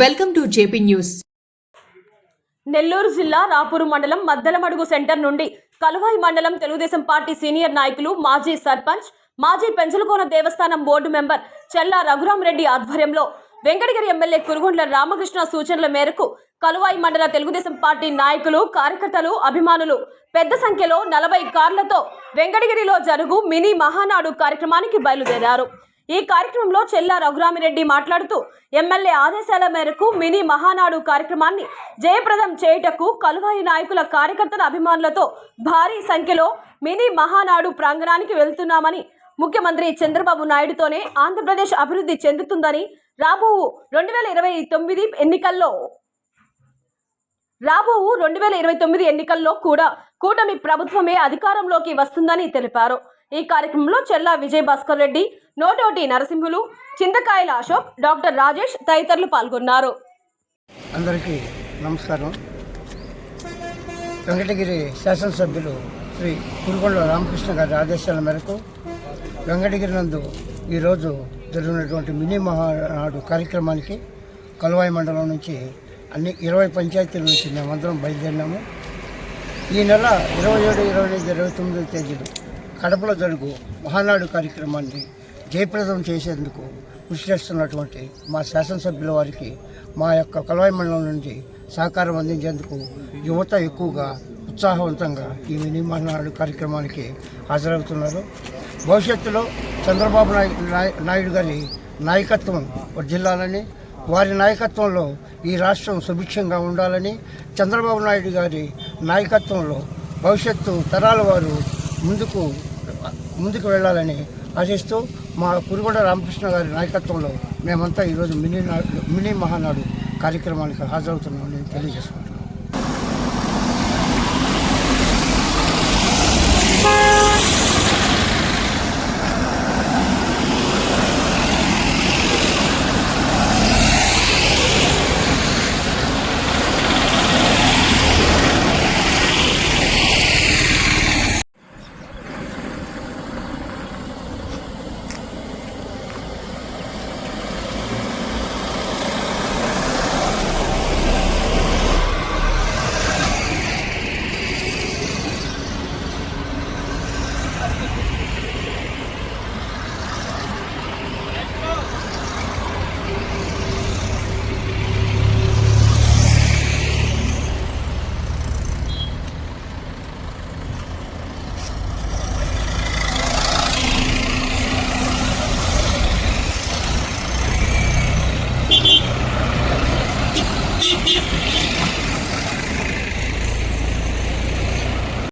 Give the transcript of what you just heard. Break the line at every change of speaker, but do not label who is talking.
Welcome to JP news.
Nellore జిల్లా రాపూరు మండలం మద్దలమడుగు centre నుండి కలువాయి మండలం తెలుగుదేశం పార్టీ సీనియర్ నాయకులు మాజీ సర్పంచ్ మాజీ పెంచలకోన దేవస్థానం బోర్డు మెంబర్ చెల్లా రఘురాం రెడ్డి ఆధ్వర్యంలో వెంకటగిరి ఎమ్మెల్యే కురుగుండ్ల రామకృష్ణ సూచనల మేరకు కలువాయి మండల తెలుగుదేశం పార్టీ నాయకులు కార్యకర్తలు అభిమానులు పెద్ద సంఖ్యలో నలభై కార్లతో వెంకటగిరిలో జరుగు మినీ మహానాడు కార్యక్రమానికి బయలుదేరారు. ఈ కార్యక్రమంలో చెల్లా రఘురామిరెడ్డి మాట్లాడుతూ ఎమ్మెల్యే ఆదేశాల మేరకు మినీ మహానాడు కార్యక్రమాన్ని జయప్రదం చేయుటకు కలువాయి నాయకుల కార్యకర్తల అభిమానులతో భారీ సంఖ్యలో మినీ మహానాడు ప్రాంగణానికి వెళ్తున్నామని ముఖ్యమంత్రి చంద్రబాబు నాయుడుతోనే ఆంధ్రప్రదేశ్ అభివృద్ధి చెందుతుందని రాబో రెండు వేల ఇరవై తొమ్మిది ఎన్నికల్లో రాబో రెండు వేల ఇరవై తొమ్మిది ఎన్నికల్లో కూడా కూటమి ప్రభుత్వమే అధికారంలోకి వస్తుందని తెలిపారు. ఈ కార్యక్రమంలో చెల్లా విజయ్ భాస్కర్ రెడ్డి నోటోటి నరసింహులు చింతకాయల అశోక్ డాక్టర్ రాజేష్ తదితరులు పాల్గొన్నారు.
అందరికీ నమస్కారం. వెంకటగిరి శాసనసభ్యులు శ్రీ కురుగొండ రామకృష్ణ గారి ఆదేశాల మేరకు వెంకటగిరి నందు ఈరోజు జరిగినటువంటి మినీ మహానాడు కార్యక్రమానికి కలువాయి మండలం నుంచి అన్ని ఇరవై పంచాయతీల నుంచి మేమందరం బయలుదేరినాము. ఈ నెల ఇరవై ఏడు ఇరవై ఐదు ఇరవై తొమ్మిదో తేదీలు కడపలో జరుగు మహానాడు కార్యక్రమాన్ని జయప్రదం చేసేందుకు కృషి చేస్తున్నటువంటి మా శాసనసభ్యుల వారికి మా యొక్క కలవాయి మండలం నుండి సహకారం అందించేందుకు యువత ఎక్కువగా ఉత్సాహవంతంగా ఈ మినీ కార్యక్రమానికి హాజరవుతున్నారు. భవిష్యత్తులో చంద్రబాబు నాయుడు నాయుడు గారి నాయకత్వం జిల్లాలని వారి నాయకత్వంలో ఈ రాష్ట్రం సుభిక్షంగా ఉండాలని చంద్రబాబు నాయుడు గారి నాయకత్వంలో భవిష్యత్తు తరాల వారు ముందుకు ముందుకు వెళ్ళాలని ఆశిస్తూ మా కురుగొండ రామకృష్ణ గారి నాయకత్వంలో మేమంతా ఈరోజు మినీ నా- మినీ మహానాడు కార్యక్రమానికి హాజరవుతున్నామని తెలియజేసుకుంటున్నాం.